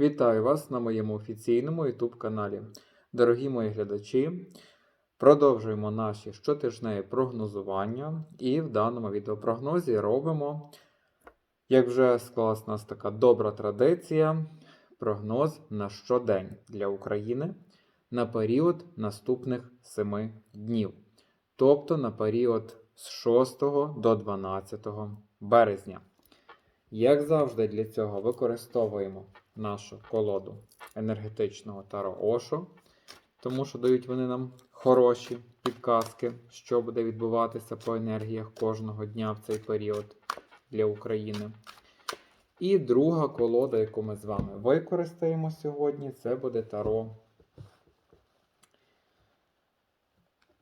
Вітаю вас на моєму офіційному YouTube каналі. Дорогі мої глядачі, продовжуємо наші щотижневі прогнозування, і в даному відеопрогнозі робимо, як вже склалась у нас така добра традиція, прогноз на щодень для України на період наступних 7 днів, тобто на період з 6 до 12 березня. Як завжди, для цього використовуємо нашу колоду енергетичного Таро Ошо, тому що дають вони нам хороші підказки, що буде відбуватися по енергіях кожного дня в цей період для України. І друга колода, яку ми з вами використаємо сьогодні, це буде Таро.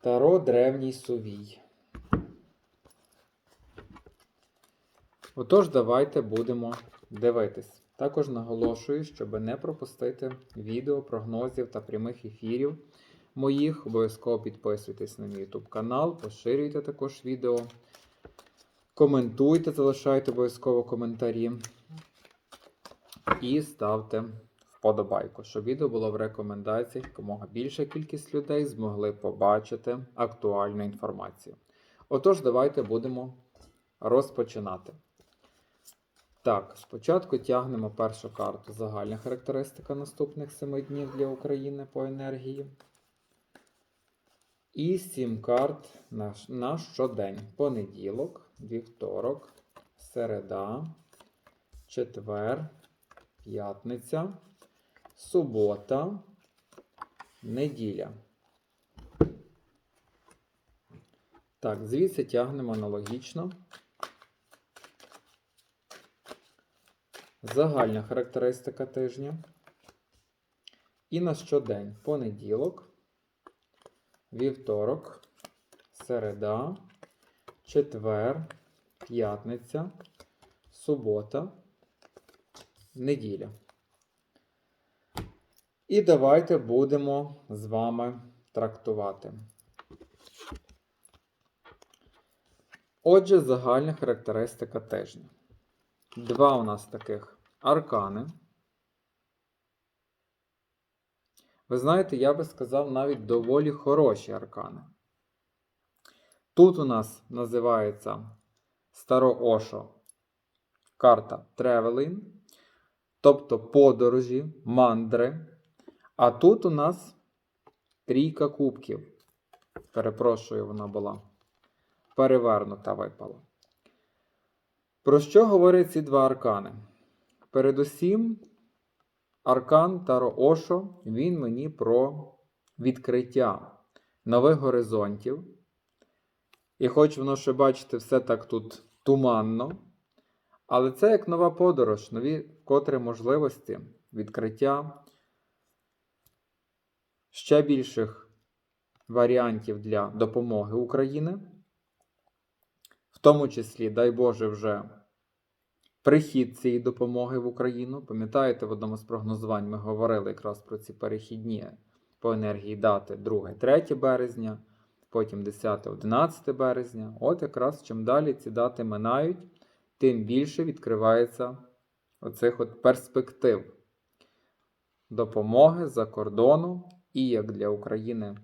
Таро Древній Сувій. Отож, давайте будемо дивитись. Також наголошую, щоб не пропустити відео, прогнозів та прямих ефірів моїх. Обов'язково підписуйтесь на мій YouTube канал, поширюйте також відео, коментуйте, залишайте обов'язково коментарі і ставте вподобайку, щоб відео було в рекомендаціях, якомога більша кількість людей змогли побачити актуальну інформацію. Отож, давайте будемо розпочинати. Так, спочатку тягнемо першу карту. Загальна характеристика наступних 7 днів для України по енергії. І 7 карт на, на щодень. Понеділок, вівторок, середа, четвер, п'ятниця, субота, неділя. Так, звідси тягнемо аналогічно. Загальна характеристика тижня. І на щодень понеділок, вівторок, середа, четвер, п'ятниця, субота, неділя. І давайте будемо з вами трактувати. Отже, загальна характеристика тижня. Два у нас таких аркани. Ви знаєте, я би сказав навіть доволі хороші аркани. Тут у нас називається Староошо карта Traveling, тобто подорожі, мандри. А тут у нас трійка кубків. Перепрошую, вона була перевернута випала. Про що говорять ці два аркани? Передусім, аркан Таро Ошо, він мені про відкриття нових горизонтів. І хоч воно ще бачите, все так тут туманно. Але це як нова подорож, нові котре можливості, відкриття ще більших варіантів для допомоги України. В тому числі, дай Боже, вже прихід цієї допомоги в Україну. Пам'ятаєте, в одному з прогнозувань ми говорили якраз про ці перехідні по енергії дати 2-3 березня, потім 10-11 березня. От якраз чим далі ці дати минають, тим більше відкривається оцих от перспектив допомоги за кордону і як для України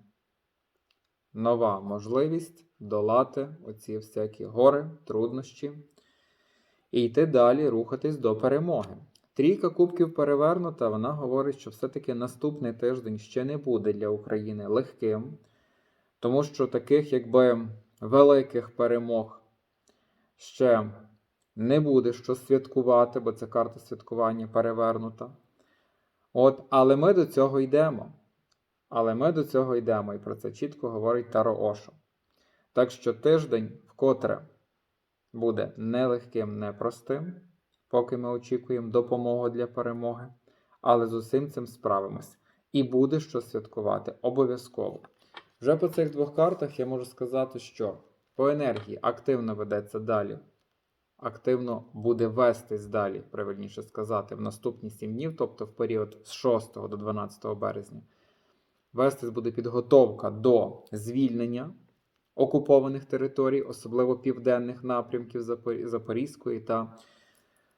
нова можливість долати оці всякі гори, труднощі і йти далі, рухатись до перемоги. Трійка кубків перевернута, вона говорить, що все-таки наступний тиждень ще не буде для України легким, тому що таких, якби великих перемог ще не буде що святкувати, бо це карта святкування перевернута. От, Але ми до цього йдемо. Але ми до цього йдемо, і про це чітко говорить Таро Ошо. Так що тиждень вкотре буде нелегким, непростим, поки ми очікуємо допомогу для перемоги, але з усім цим справимось. І буде що святкувати обов'язково. Вже по цих двох картах я можу сказати, що по енергії активно ведеться далі. Активно буде вестись далі, правильніше сказати, в наступні 7 днів, тобто в період з 6 до 12 березня. Вестись буде підготовка до звільнення окупованих територій, особливо південних напрямків Запорізької та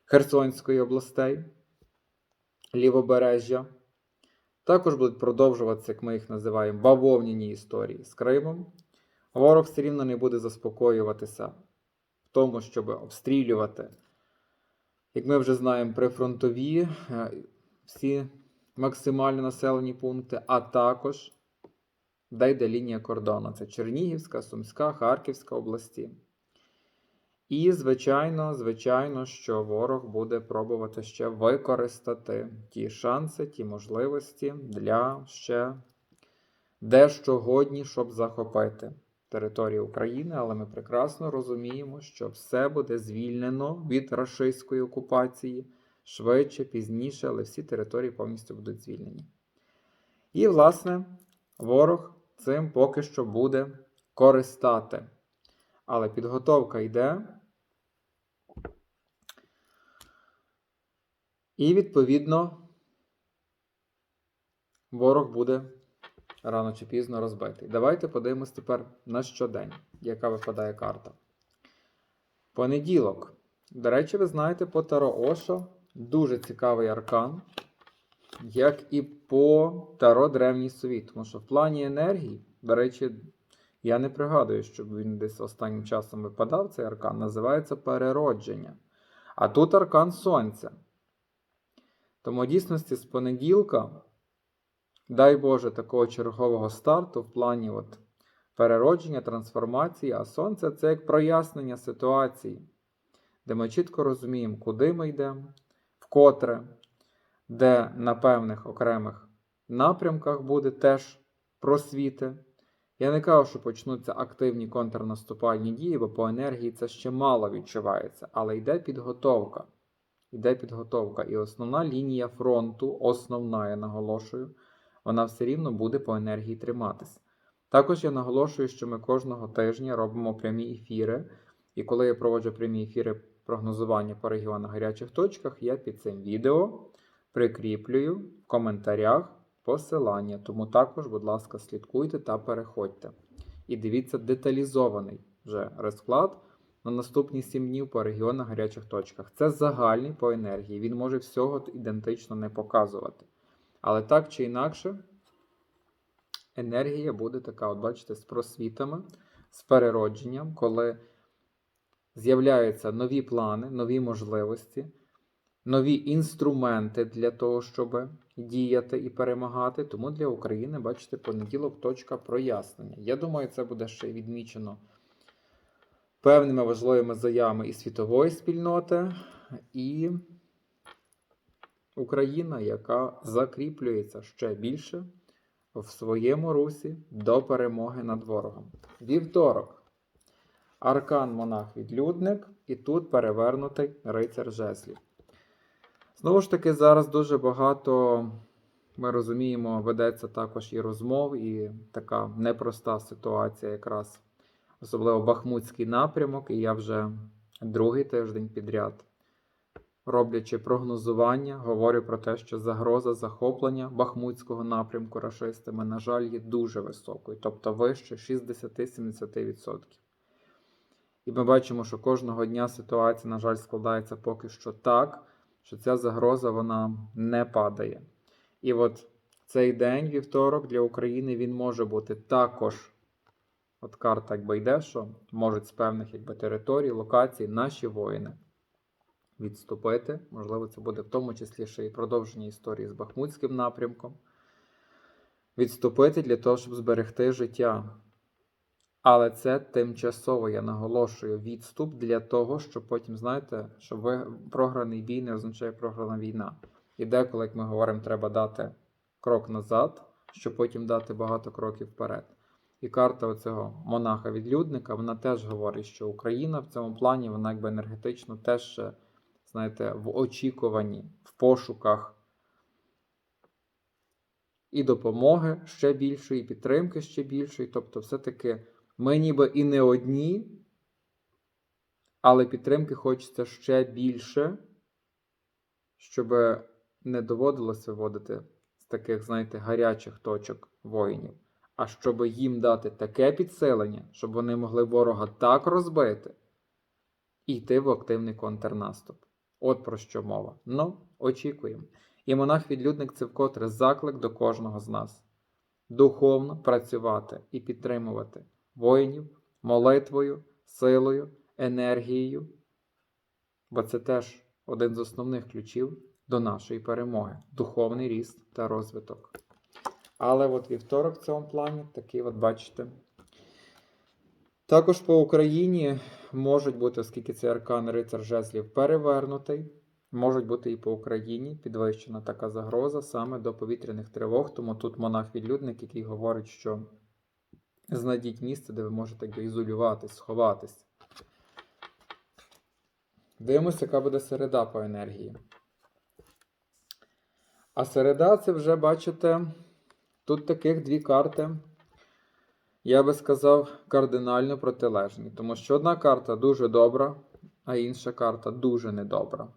Херсонської областей. лівобережжя. Також будуть продовжуватися, як ми їх називаємо, бавовняні історії з Кримом. Ворог все рівно не буде заспокоюватися в тому, щоб обстрілювати, як ми вже знаємо, прифронтові е, всі максимально населені пункти, а також де йде лінія кордону. Це Чернігівська, Сумська, Харківська області. І, звичайно, звичайно, що ворог буде пробувати ще використати ті шанси, ті можливості для ще дещо годні, щоб захопити територію України, але ми прекрасно розуміємо, що все буде звільнено від рашистської окупації швидше, пізніше, але всі території повністю будуть звільнені. І, власне, ворог цим поки що буде користати. Але підготовка йде. І, відповідно, ворог буде рано чи пізно розбитий. Давайте подивимось тепер на щодень, яка випадає карта. Понеділок. До речі, ви знаєте, по Таро Ошо дуже цікавий аркан, як і по Таро Древній Совіт. Тому що в плані енергії, до речі, я не пригадую, щоб він десь останнім часом випадав, цей аркан, називається переродження. А тут аркан Сонця. Тому дійсності з понеділка, дай Боже, такого чергового старту в плані от переродження, трансформації, а сонце це як прояснення ситуації, де ми чітко розуміємо, куди ми йдемо, вкотре, де на певних окремих напрямках буде теж просвіти. Я не кажу, що почнуться активні контрнаступальні дії, бо по енергії це ще мало відчувається, але йде підготовка. Йде підготовка. І основна лінія фронту, основна, я наголошую, вона все рівно буде по енергії триматись. Також я наголошую, що ми кожного тижня робимо прямі ефіри. І коли я проводжу прямі ефіри прогнозування по регіонах гарячих точках, я під цим відео прикріплюю в коментарях посилання. Тому також, будь ласка, слідкуйте та переходьте. І дивіться деталізований вже розклад на наступні 7 днів по регіонах гарячих точках. Це загальний по енергії. Він може всього ідентично не показувати. Але так чи інакше, енергія буде така, от бачите, з просвітами, з переродженням, коли з'являються нові плани, нові можливості, нові інструменти для того, щоб діяти і перемагати. Тому для України, бачите, понеділок точка прояснення. Я думаю, це буде ще відмічено певними важливими заявами і світової спільноти, і Україна, яка закріплюється ще більше в своєму русі до перемоги над ворогом. Вівторок. Аркан Монах Відлюдник, і тут перевернутий рицар жеслів. Знову ж таки, зараз дуже багато, ми розуміємо, ведеться також і розмов, і така непроста ситуація, якраз особливо Бахмутський напрямок, і я вже другий тиждень підряд, роблячи прогнозування, говорю про те, що загроза захоплення Бахмутського напрямку рашистами, на жаль, є дуже високою, тобто вище 60-70%. І ми бачимо, що кожного дня ситуація, на жаль, складається поки що так, що ця загроза вона не падає. І от цей день, вівторок, для України він може бути також. От карта якби йде, що можуть з певних якби, територій, локацій наші воїни відступити. Можливо, це буде в тому числі ще і продовження історії з Бахмутським напрямком. Відступити для того, щоб зберегти життя. Але це тимчасово, я наголошую, відступ для того, щоб потім, знаєте, щоб ви програний бій не означає програна війна. І деколи, як ми говоримо, треба дати крок назад, щоб потім дати багато кроків вперед. І карта оцього монаха-відлюдника, вона теж говорить, що Україна в цьому плані, вона якби енергетично теж, ще, знаєте, в очікуванні, в пошуках і допомоги ще більшої, і підтримки ще більшої. Тобто, все-таки ми ніби і не одні, але підтримки хочеться ще більше, щоб не доводилося виводити з таких, знаєте, гарячих точок воїнів а щоб їм дати таке підсилення, щоб вони могли ворога так розбити і йти в активний контрнаступ. От про що мова. Ну, очікуємо. І монах-відлюдник це вкотре заклик до кожного з нас духовно працювати і підтримувати воїнів молитвою, силою, енергією, бо це теж один з основних ключів до нашої перемоги духовний ріст та розвиток. Але от вівторок в цьому плані такий, от бачите. Також по Україні можуть бути, оскільки цей аркан рицар жезлів перевернутий, можуть бути і по Україні підвищена така загроза саме до повітряних тривог. Тому тут монах-відлюдник, який говорить, що знайдіть місце, де ви можете якби, ізолюватись, сховатись. Дивимося, яка буде середа по енергії. А середа це вже, бачите, тут таких дві карти, я би сказав, кардинально протилежні. Тому що одна карта дуже добра, а інша карта дуже недобра.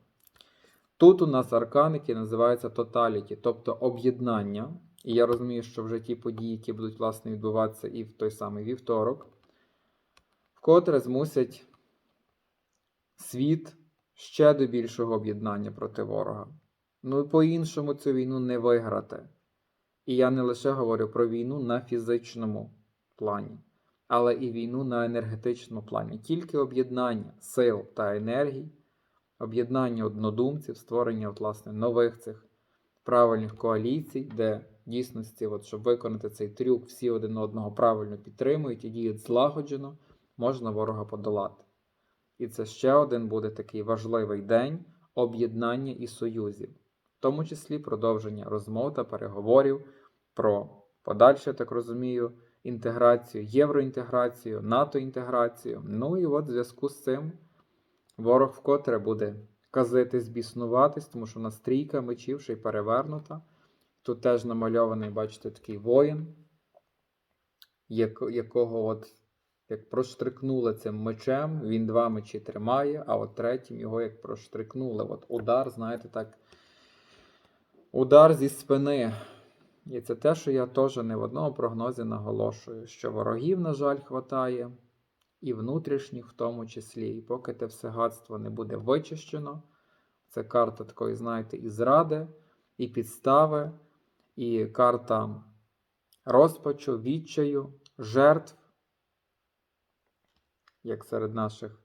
Тут у нас аркан, який називається Totality, тобто об'єднання. І я розумію, що вже ті події, які будуть власне відбуватися і в той самий вівторок, вкотре змусять світ ще до більшого об'єднання проти ворога. Ну і по-іншому цю війну не виграти. І я не лише говорю про війну на фізичному плані, але і війну на енергетичному плані. Тільки об'єднання сил та енергій, об'єднання однодумців, створення от, власне, нових цих правильних коаліцій, де дійсності, от, щоб виконати цей трюк, всі один одного правильно підтримують і діють злагоджено, можна ворога подолати. І це ще один буде такий важливий день об'єднання і союзів, в тому числі продовження розмов та переговорів про подальше, так розумію, інтеграцію, євроінтеграцію, НАТО-інтеграцію. Ну і от в зв'язку з цим ворог вкотре буде казитись, біснуватись, тому що у нас трійка мечів ще й перевернута. Тут теж намальований, бачите, такий воїн, якого от як проштрикнули цим мечем, він два мечі тримає, а от третім його як проштрикнули. От удар, знаєте, так. Удар зі спини. І це те, що я теж не в одному прогнозі наголошую, що ворогів, на жаль, хватає, і внутрішніх в тому числі. І поки те все гадство не буде вичищено, це карта такої, знаєте, і зради, і підстави, і карта розпачу, відчаю, жертв як серед наших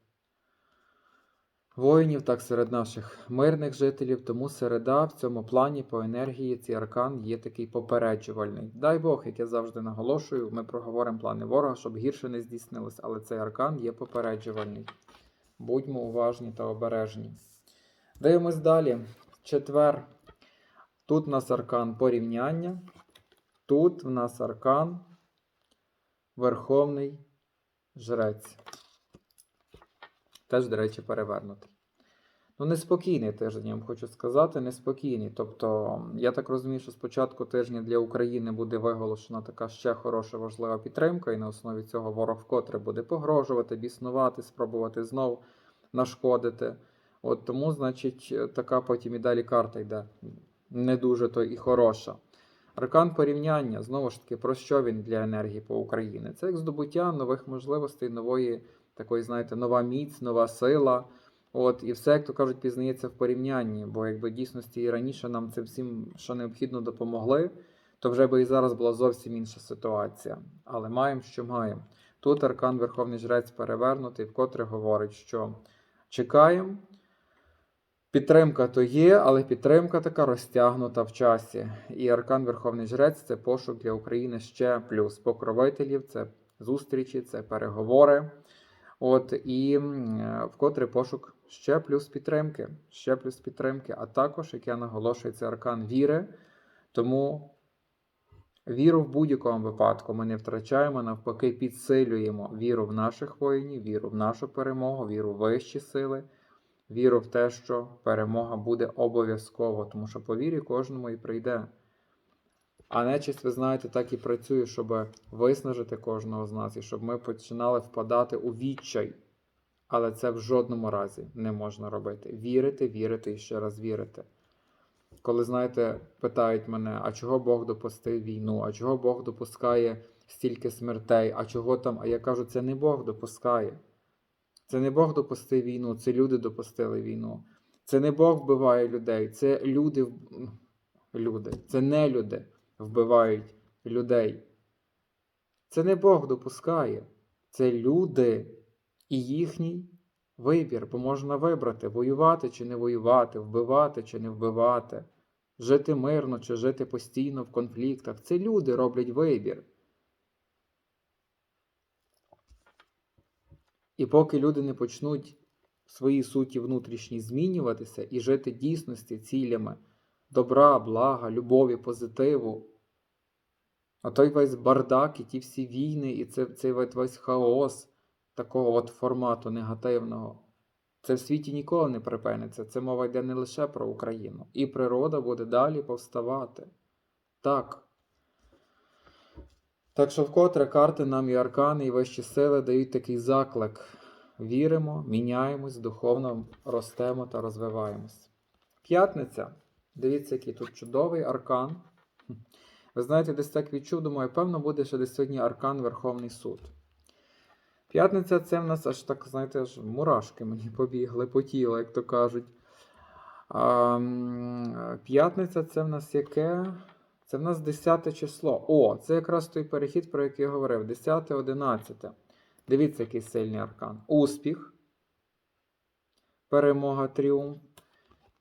воїнів, так серед наших мирних жителів. Тому середа в цьому плані по енергії цей аркан є такий попереджувальний. Дай Бог, як я завжди наголошую, ми проговоримо плани ворога, щоб гірше не здійснилось, але цей аркан є попереджувальний. Будьмо уважні та обережні. Дивимось далі. Четвер. Тут у нас аркан порівняння. Тут в нас аркан Верховний Жрець. Теж, до речі, перевернутий. Ну, неспокійний тиждень, я вам хочу сказати, неспокійний. Тобто, я так розумію, що спочатку тижня для України буде виголошена така ще хороша важлива підтримка, і на основі цього ворог вкотре буде погрожувати, біснувати, спробувати знов нашкодити. От тому, значить, така потім і далі карта йде не дуже то і хороша. Аркан порівняння, знову ж таки, про що він для енергії по Україні? Це як здобуття нових можливостей, нової такої, знаєте, нова міць, нова сила. От, і все, як то кажуть, пізнається в порівнянні, бо якби дійсності і раніше нам це всім, що необхідно, допомогли, то вже би і зараз була зовсім інша ситуація. Але маємо, що маємо. Тут аркан Верховний Жрець перевернутий, вкотре говорить, що чекаємо. Підтримка то є, але підтримка така розтягнута в часі. І аркан Верховний Жрець це пошук для України ще плюс покровителів, це зустрічі, це переговори. От і вкотре пошук ще плюс підтримки, ще плюс підтримки, а також, як я наголошую, це аркан віри. Тому віру в будь-якому випадку ми не втрачаємо, навпаки, підсилюємо віру в наших воїнів, віру в нашу перемогу, віру в вищі сили, віру в те, що перемога буде обов'язково, тому що по вірі кожному і прийде. А нечисть, ви знаєте, так і працює, щоб виснажити кожного з нас і щоб ми починали впадати у відчай. Але це в жодному разі не можна робити. Вірити, вірити і ще раз вірити. Коли, знаєте, питають мене, а чого Бог допустив війну, а чого Бог допускає стільки смертей, а чого там? А я кажу, це не Бог допускає. Це не Бог допустив війну, це люди допустили війну. Це не Бог вбиває людей, це люди люди. Це не люди вбивають людей. Це не Бог допускає. Це люди і їхній вибір, бо можна вибрати, воювати чи не воювати, вбивати чи не вбивати, жити мирно чи жити постійно в конфліктах. Це люди роблять вибір. І поки люди не почнуть в своїй суті внутрішній змінюватися і жити дійсності цілями добра, блага, любові, позитиву, а той весь бардак, і ті всі війни, і це, цей весь хаос такого от формату негативного, це в світі ніколи не припиниться. Це мова йде не лише про Україну. І природа буде далі повставати. Так. Так що вкотре карти нам і аркани, і вищі сили дають такий заклик. Віримо, міняємось, духовно ростемо та розвиваємось. П'ятниця. Дивіться, який тут чудовий аркан. Ви знаєте, десь так відчув, думаю, певно, буде ще десь сьогодні аркан Верховний суд. П'ятниця це в нас аж так, знаєте, аж мурашки мені побігли по тілу, як то кажуть. П'ятниця це в нас яке? Це в нас 10 число. О, це якраз той перехід, про який я говорив. 10, 11. Дивіться, який сильний аркан. Успіх, перемога, тріумф.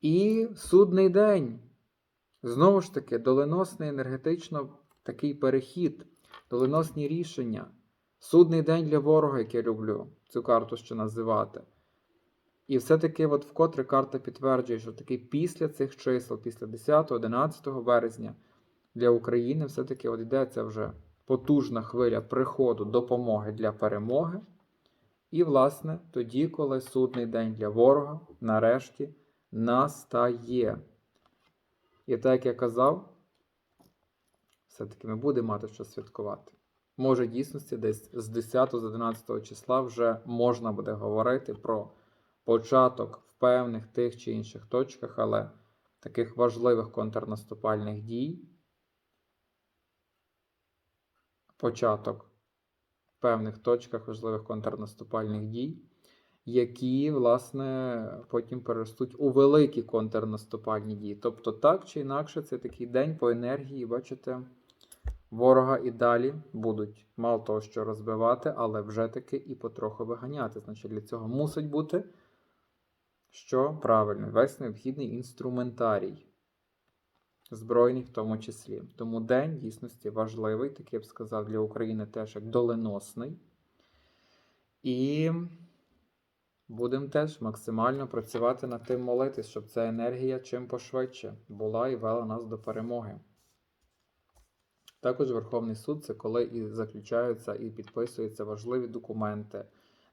І судний день. Знову ж таки, доленосний енергетично такий перехід, доленосні рішення. Судний день для ворога, як я люблю цю карту ще називати. І все-таки, от вкотре карта підтверджує, що таки після цих чисел, після 10-11 березня, для України все-таки от йдеться вже потужна хвиля приходу допомоги для перемоги. І, власне, тоді, коли судний день для ворога нарешті настає. І так як я казав, все-таки ми будемо мати що святкувати. Може, дійсності десь з 10 з 11 числа вже можна буде говорити про початок в певних тих чи інших точках, але таких важливих контрнаступальних дій. Початок в певних точках важливих контрнаступальних дій, які, власне, потім переростуть у великі контрнаступальні дії. Тобто, так чи інакше, це такий день по енергії, бачите, ворога і далі будуть мало того, що розбивати, але вже таки і потроху виганяти. Значить, для цього мусить бути що правильно, весь необхідний інструментарій. Збройний в тому числі. Тому день дійсності важливий, такий я б сказав, для України теж як доленосний. І будемо теж максимально працювати над тим молитись, щоб ця енергія чим пошвидше була і вела нас до перемоги. Також Верховний суд це коли і заключаються і підписуються важливі документи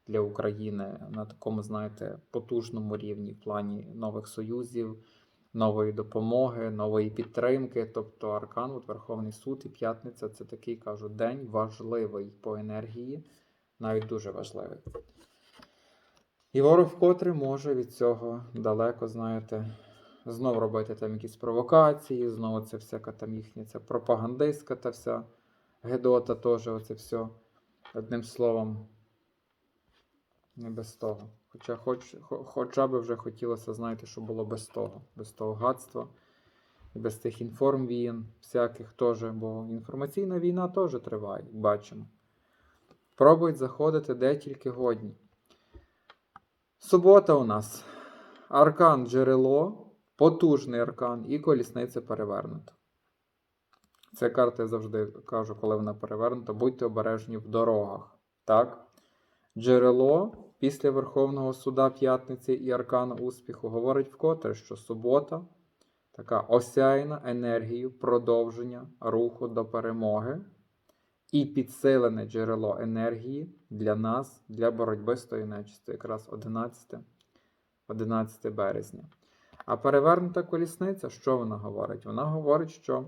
для України на такому, знаєте, потужному рівні в плані нових союзів, нової допомоги, нової підтримки. Тобто Аркан, от Верховний суд і п'ятниця це такий кажу день важливий по енергії, навіть дуже важливий. І ворог вкотре може від цього далеко, знаєте, знов робити там якісь провокації, знову це всяка там їхня ця пропагандистська та вся Гедота теж оце все. Одним словом, не без того. Хоча хоч, хоча б вже хотілося, знаєте, що було без того, без того гадства, і без тих інформвієн всяких теж, бо інформаційна війна теж триває, бачимо. Пробують заходити де тільки годні. Субота у нас. Аркан джерело, потужний аркан і колісниця перевернута. Це карта я завжди кажу, коли вона перевернута, будьте обережні в дорогах. Так? Джерело після Верховного суда п'ятниці і аркану успіху говорить вкотре, що субота така осяяна енергією продовження руху до перемоги і підсилене джерело енергії для нас, для боротьби з тою нечистю, якраз 11, 11 березня. А перевернута колісниця, що вона говорить? Вона говорить, що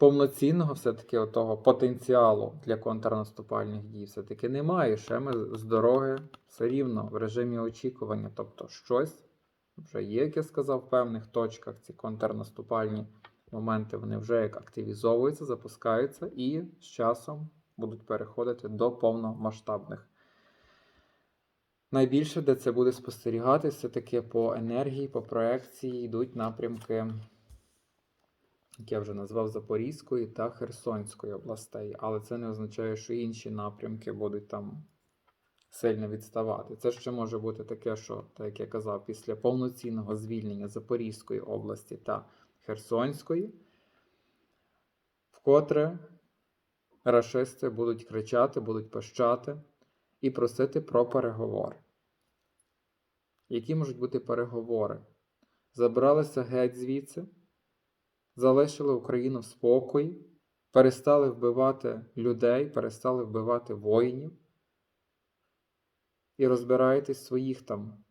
повноцінного все-таки отого потенціалу для контрнаступальних дій все-таки немає. Ще ми з дороги все рівно в режимі очікування. Тобто щось вже є, як я сказав, в певних точках ці контрнаступальні моменти вони вже як активізовуються, запускаються і з часом будуть переходити до повномасштабних Найбільше, де це буде спостерігатися, все-таки по енергії, по проекції йдуть напрямки, як я вже назвав, Запорізької та Херсонської областей. Але це не означає, що інші напрямки будуть там сильно відставати. Це ще може бути таке, що, так як я казав, після повноцінного звільнення Запорізької області та Херсонської, вкотре рашисти будуть кричати, будуть пищати і просити про переговори. Які можуть бути переговори? Забралися геть звідси, залишили Україну в спокої, перестали вбивати людей, перестали вбивати воїнів і розбираєтесь в своїх там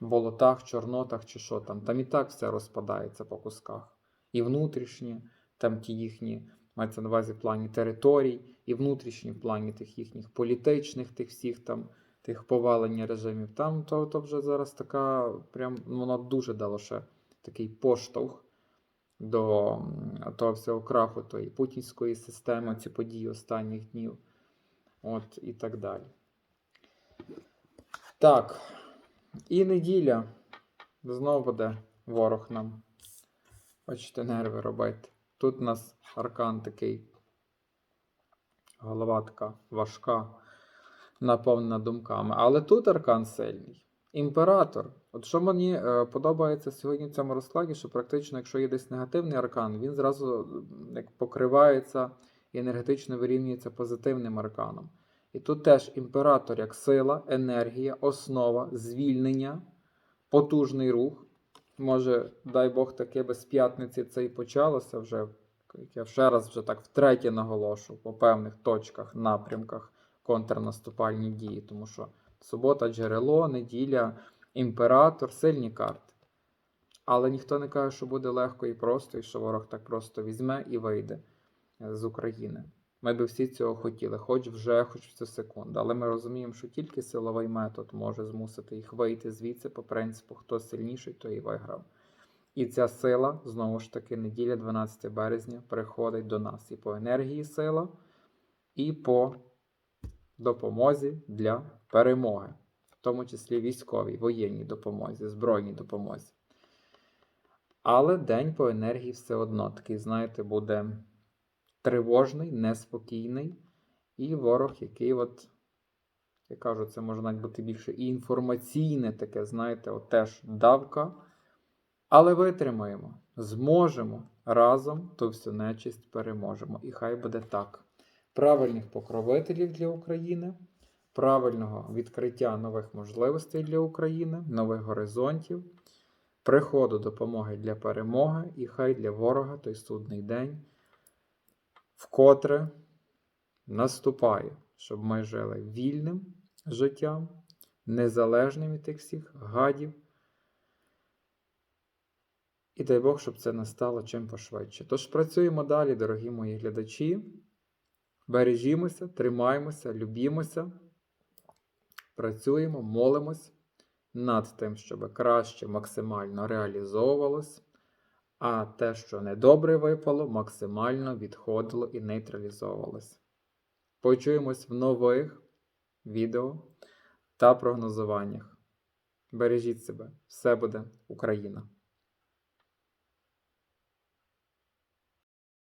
болотах, чорнотах чи що там. Там і так все розпадається по кусках. І внутрішні, там ті їхні, мається на увазі в плані територій, і внутрішні в плані тих їхніх політичних, тих всіх там, тих повалення режимів. Там то, то вже зараз така, прям ну, воно дуже дало ще такий поштовх до того всього краху тої путінської системи, ці події останніх днів. От і так далі. Так. І неділя. Знову буде ворог нам. Бачите, нерви робити. Тут у нас аркан такий. Голова така важка, наповнена думками. Але тут аркан сильний. Імператор. От що мені е, подобається сьогодні в цьому розкладі, що практично, якщо є десь негативний аркан, він зразу як покривається і енергетично вирівнюється позитивним арканом. І тут теж імператор як сила, енергія, основа, звільнення, потужний рух. Може, дай Бог таке без п'ятниці це і почалося вже. Я ще раз вже так втретє наголошу по певних точках, напрямках контрнаступальні дії. Тому що субота, джерело, неділя, імператор, сильні карти. Але ніхто не каже, що буде легко і просто, і що ворог так просто візьме і вийде з України. Ми би всі цього хотіли, хоч вже, хоч в цю секунду. Але ми розуміємо, що тільки силовий метод може змусити їх вийти звідси по принципу, хто сильніший, той і виграв. І ця сила, знову ж таки, неділя 12 березня, приходить до нас і по енергії сила, і по допомозі для перемоги, в тому числі військовій, воєнній допомозі, збройній допомозі. Але день по енергії все одно такий, знаєте, буде тривожний, неспокійний, і ворог, який, от, я кажу, це може навіть бути більше і інформаційне таке, знаєте, от теж давка. Але витримаємо, зможемо разом ту всю нечисть переможемо. І хай буде так. Правильних покровителів для України, правильного відкриття нових можливостей для України, нових горизонтів, приходу допомоги для перемоги, і хай для ворога той судний день вкотре наступає, щоб ми жили вільним життям, незалежним від тих всіх гадів. І дай Бог, щоб це настало чим пошвидше. Тож працюємо далі, дорогі мої глядачі. Бережімося, тримаємося, любімося, працюємо, молимось над тим, щоб краще максимально реалізовувалось, а те, що недобре випало, максимально відходило і нейтралізовувалось. Почуємось в нових відео та прогнозуваннях. Бережіть себе, все буде Україна!